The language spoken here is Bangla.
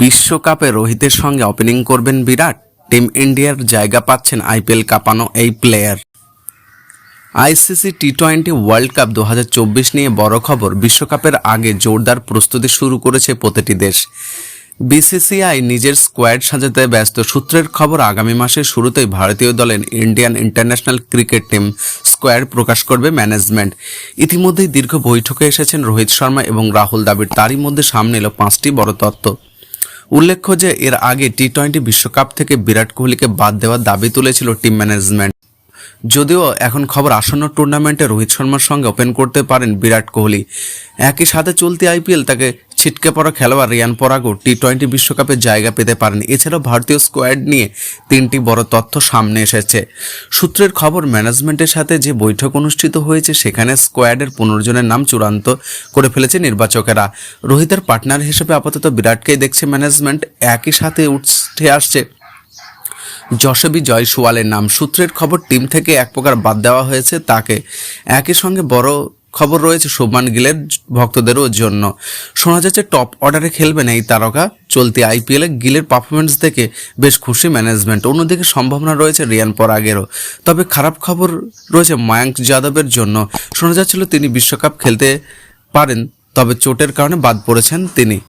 বিশ্বকাপে রোহিতের সঙ্গে ওপেনিং করবেন বিরাট। টিম ইন্ডিয়ার জায়গা পাচ্ছেন আইপিএল কাঁপানো এই player ICC T twenty World Cup দু হাজার চব্বিশ নিয়ে বড় খবর। বিশ্বকাপের আগে জোরদার প্রস্তুতি শুরু করেছে প্রতিটি দেশ। বিসিসিআই নিজের স্কোয়াড সাজাতে ব্যস্ত। সূত্রের খবর, আগামী মাসের শুরুতেই ভারতীয় দলের Indian international cricket team squad প্রকাশ করবে ম্যানেজমেন্ট। ইতিমধ্যেই দীর্ঘ বৈঠকে এসেছেন রোহিত শর্মা এবং রাহুল দ্রাবিড়। তারই মধ্যে সামনে এলো পাঁচটি বড় তত্ত্ব। উল্লেখ্য যে, এর আগে টি টোয়েন্টি বিশ্বকাপ থেকে বিরাট কোহলিকে বাদ দেওয়ার দাবি তুলেছিল টিম ম্যানেজমেন্ট। যদিও এখন খবর আসন্ন টুর্নামেন্টে রোহিত শর্মার সঙ্গে ওপেন করতে পারেন বিরাট কোহলি। একই সাথে চলতি আইপিএল তাকে ছিটকে পড়া খেলোয়াড় রিয়ান পরাগও টি টোয়েন্টি বিশ্বকাপে জায়গা পেতে পারেন। এছাড়াও ভারতীয় স্কোয়াড নিয়ে তিনটি বড় তথ্য সামনে এসেছে। সূত্রের খবর, ম্যানেজমেন্টের সাথে যে বৈঠক অনুষ্ঠিত হয়েছে, সেখানে স্কোয়াডের পনেরোজনের নাম চূড়ান্ত করে ফেলেছে নির্বাচকেরা। রোহিতের পার্টনার হিসেবে আপাতত বিরাটকেই দেখছে ম্যানেজমেন্ট, একই সাথে উঠে আসছে যশবী জয়সওয়ালের নাম। সূত্রের খবর, টিম থেকে এক প্রকার বাদ দেওয়া হয়েছে তাকে। একই সঙ্গে বড় খবর রয়েছে শুভমান গিলের ভক্তদেরও জন্য। শোনা যাচ্ছে টপ অর্ডারে খেলবেন এই তারকা। চলতি আইপিএলে গিলের পারফরমেন্স দেখে বেশ খুশি ম্যানেজমেন্ট অন্যদিকে সম্ভাবনা রয়েছে রিয়ান পরাগেরও। তবে খারাপ খবর রয়েছে মায়াঙ্ক যাদবের জন্য। শোনা যাচ্ছিল তিনি বিশ্বকাপ খেলতে পারেন, তবে চোটের কারণে বাদ পড়েছেন তিনি।